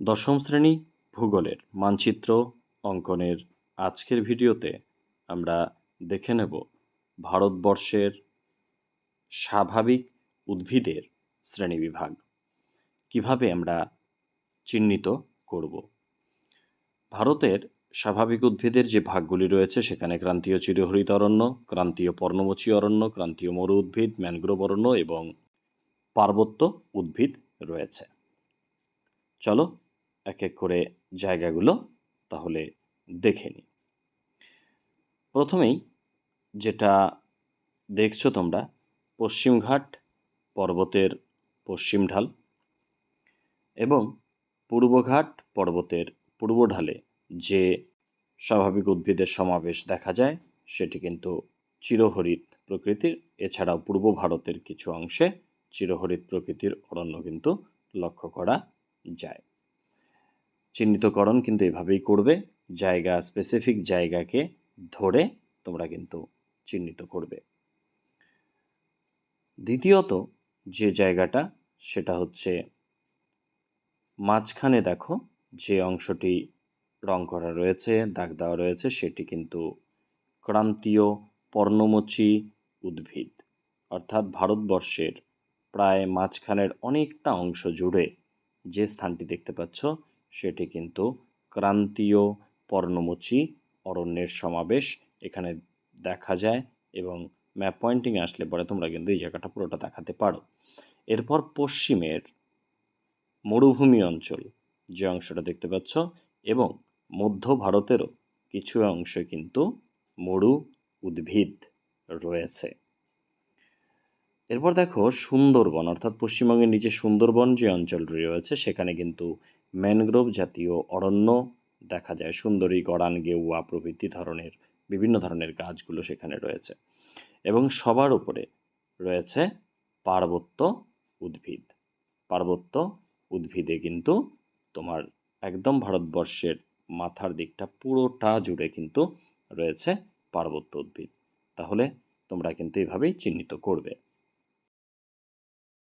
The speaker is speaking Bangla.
দশম শ্রেণি ভূগোলের মানচিত্র অঙ্কনের আজকের ভিডিওতে আমরা দেখে নেব ভারতবর্ষের স্বাভাবিক উদ্ভিদের শ্রেণীবিভাগ কীভাবে আমরা চিহ্নিত করব? ভারতের স্বাভাবিক উদ্ভিদের যে ভাগগুলি রয়েছে, সেখানে ক্রান্তীয় চিরহরিত অরণ্য, ক্রান্তীয় পর্ণমোচী অরণ্য, ক্রান্তীয় মরু উদ্ভিদ, ম্যানগ্রোভ অরণ্য এবং পার্বত্য উদ্ভিদ রয়েছে। চলো এক এক করে জায়গাগুলো তাহলে দেখে নিই। প্রথমেই যেটা দেখছ তোমরা পশ্চিমঘাট পর্বতের পশ্চিম ঢাল এবং পূর্বঘাট পর্বতের পূর্ব ঢালে যে স্বাভাবিক উদ্ভিদের সমাবেশ দেখা যায়, সেটি কিন্তু চিরহরিত প্রকৃতির। এছাড়াও পূর্ব ভারতের কিছু অংশে চিরহরিত প্রকৃতির অরণ্য কিন্তু লক্ষ্য করা যায়। চিহ্নিতকরণ কিন্তু এভাবেই করবে। জায়গা স্পেসিফিক জায়গাকে ধরে তোমরা কিন্তু চিহ্নিত করবে। দ্বিতীয়ত যে জায়গাটা, সেটা হচ্ছে মাঝখানে দেখো, যে অংশটি রং করা রয়েছে, দাগ দেওয়া রয়েছে, সেটি কিন্তু ক্রান্তীয় পর্ণমোচী উদ্ভিদ। অর্থাৎ ভারতবর্ষের প্রায় মাঝখানের অনেকটা অংশ জুড়ে যে স্থানটি দেখতে পাচ্ছ সেটি কিন্তু ক্রান্তীয় পর্ণমোচী অরণ্যের সমাবেশ। এখানে দেখা যায় এবং ম্যাপ পয়েন্টিং আসলে পরে তোমরা কিন্তু এই জায়গাটা পুরোটা দেখাতে পারো। এরপর পশ্চিমের মরুভূমি অঞ্চল যে অংশটা দেখতে পাচ্ছ এবং মধ্য ভারতেরও কিছু অংশ কিন্তু মরু উদ্ভিদ রয়েছে। এরপর দেখো সুন্দরবন, অর্থাৎ পশ্চিমবঙ্গের নিচে সুন্দরবন যে অঞ্চলটি রয়েছে, সেখানে কিন্তু ম্যানগ্রোভ জাতীয় অরণ্য দেখা যায়। সুন্দরী, গড়ান, গেউয়া প্রভৃতি ধরনের, বিভিন্ন ধরনের গাছগুলো সেখানে রয়েছে। এবং সবার উপরে রয়েছে পার্বত্য উদ্ভিদ। পার্বত্য উদ্ভিদে কিন্তু তোমার একদম ভারতবর্ষের মাথার দিকটা পুরোটা জুড়ে কিন্তু রয়েছে পার্বত্য উদ্ভিদ। তাহলে তোমরা কিন্তু এভাবেই চিহ্নিত করবে।